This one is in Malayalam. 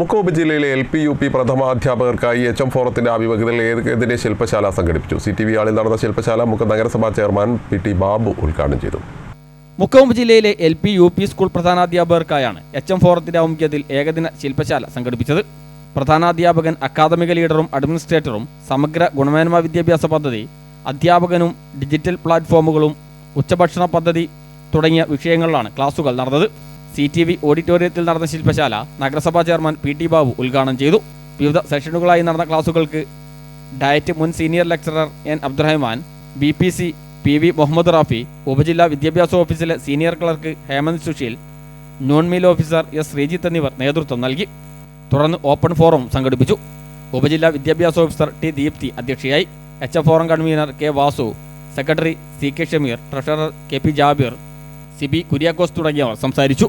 മുക്കം ജില്ലയിലെ എൽ പി യു പി പ്രഥമാധ്യാപകർക്കായി എച്ച് എം ഫോറത്തിന്റെ ആഭിമുഖ്യത്തിൽ ഏതെതിരെ ശില്പശാല സംഘടിപ്പിച്ചു. സി ടി വി ആളിൽ നടന്ന ശില്പശാല മുക്കം നഗരസഭാ ചെയർമാൻ പി ടി ബാബു ഉദ്ഘാടനം ചെയ്തു. മുക്കോമ്പ് ജില്ലയിലെ L P U P school പ്രധാനാധ്യാപകർക്കായാണ് H M ഫോറത്തിന്റെ ആഭിമുഖ്യത്തിൽ ഏകദിന ശില്പശാല സംഘടിപ്പിച്ചത്. പ്രധാനാധ്യാപകൻ അക്കാദമിക ലീഡറും അഡ്മിനിസ്ട്രേറ്ററും സമഗ്ര ഗുണമേന്മ വിദ്യാഭ്യാസ പദ്ധതി അധ്യാപകനും ഡിജിറ്റൽ പ്ലാറ്റ്ഫോമുകളും ഉച്ചഭക്ഷണ പദ്ധതി തുടങ്ങിയ വിഷയങ്ങളിലാണ് ക്ലാസുകൾ നടന്നത്. സി ടി വി ഓഡിറ്റോറിയത്തിൽ നടന്ന ശില്പശാല നഗരസഭാ ചെയർമാൻ പി ടി ബാബു ഉദ്ഘാടനം ചെയ്തു. വിവിധ സെഷനുകളായി നടന്ന ക്ലാസുകൾക്ക് ഡയറ്റ് മുൻ senior lecturer N Abdurahman B P C P V Muhammad Rafi ഉപജില്ലാ വിദ്യാഭ്യാസ ഓഫീസിലെ senior clerk Hemanth Susheel noon meal officer S Sreejith എന്നിവർ നേതൃത്വം നൽകി. തുടർന്ന് ഓപ്പൺ ഫോറം സംഘടിപ്പിച്ചു. ഉപജില്ലാ വിദ്യാഭ്യാസ ഓഫീസർ ടി ദീപ്തി അധ്യക്ഷയായി. H F forum convener K Vasu secretary C K Shameer treasurer K P Jabir Sibi Kuriakose തുടങ്ങിയവർ സംസാരിച്ചു.